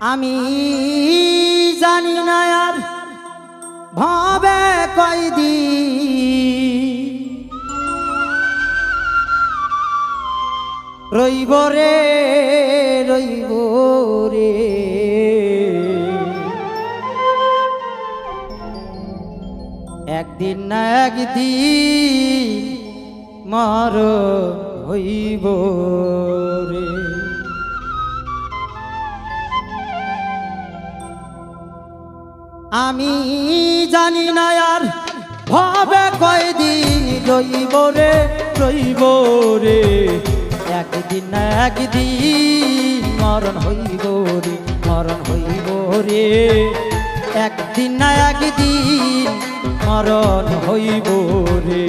আমি জানি না আর ভাবে কয়দি রইব রে রইব রে। একদিন না একদিন মর হইব রে। আমি জানি না আর ভাবে কয়দিন রইব রে রইব রে। একদিন না একদিন মরণ হইব রে, মরণ হইব রে। একদিন না একদিন মরণ হইব রে।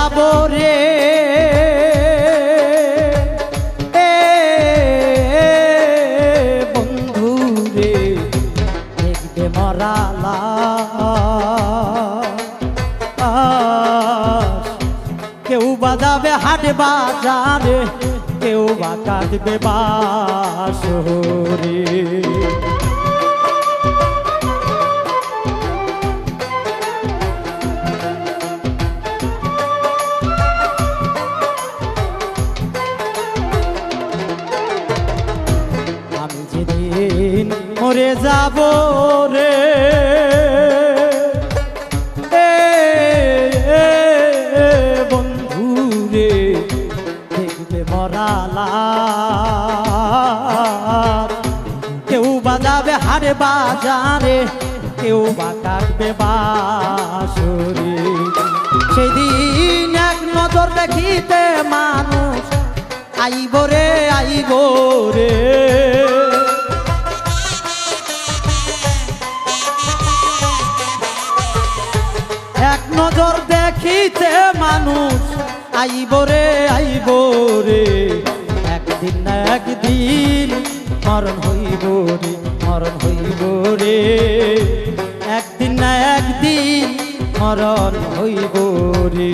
যাব রে। বন্ধু রে দেখবে মরালা কেউ বাজাবে হাট বাজারে কেউ বা কাঁদবে বাসরে যাব রে। বন্ধু রে, দেখবে মরালা কেউ বাজাবে হারে বাজারে, কেউ বা কাটবে বাসরে সেদিন এক নজর দেখিতে মানুষ, আইব রে আইব রে। আইব রে আইব রে। একদিন না একদিন মরণ হইব রে, মরণ হইব রে। একদিন না একদিন মরণ হইব রে।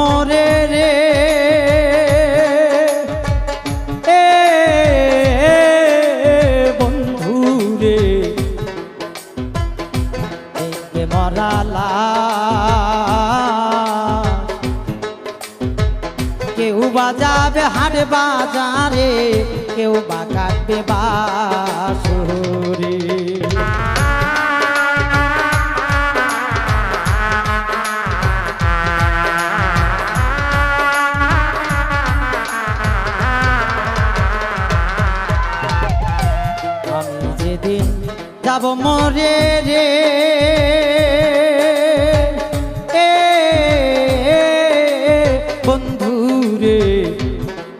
মরে রে। এ বন্ধু রে। মরালা কেউ বাজাবে হাট বাজারে কেউ বা কাটবে বাসরে। যাব মরে রে। এ, বন্ধু রে,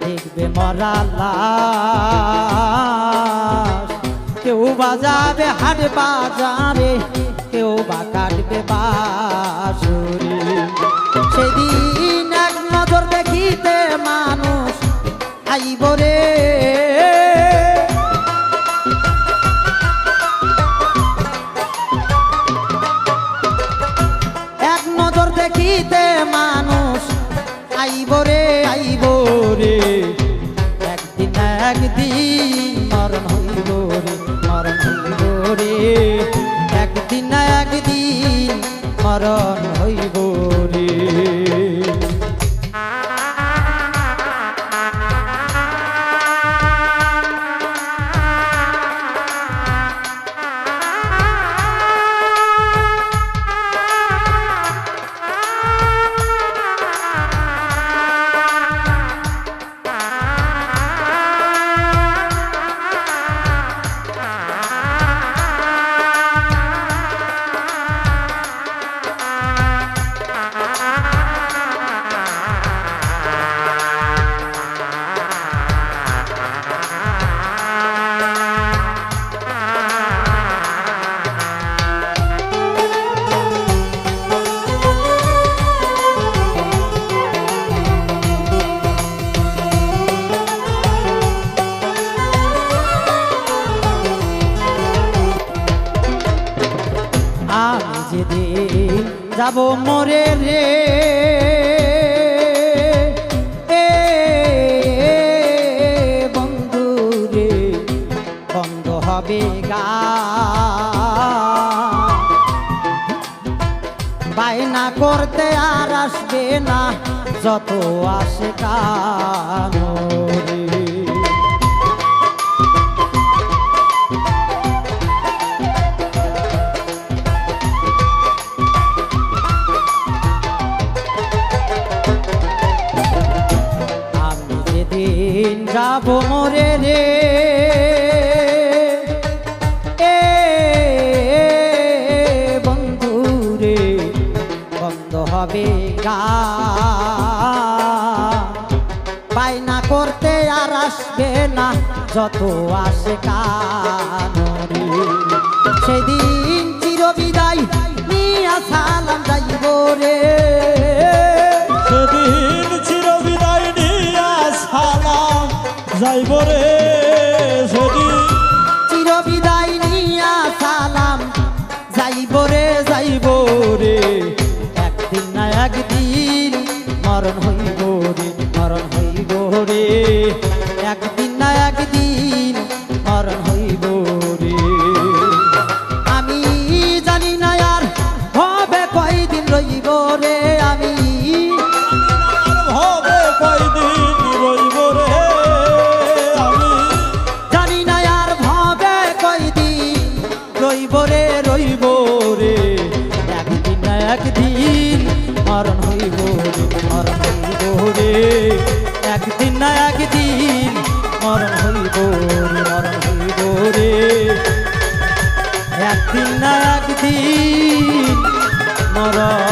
দেখবে মরা কেউ বাজাবে হাট বাজারে, কেউ বা কাটবে বাসুরে সেদিন এক নজর দেখিতে মানুষ আইবরে একদিন না একদিন মরণ হইব আমি যেদিন যাব মরে রে। বন্ধু রে, বন্ধ হবে গা। বায়না করতে আর আসবে না, যত আসে কানো যাব মরে রে। এ, বন্ধু রে, বন্ধ হবে গা। বায়না করতে আর আসবে না, যত আসে কানরে সেদিন চিরবিদায় নিয়া সালাম যাইব রে। মরণ হইব একদিন না মরণ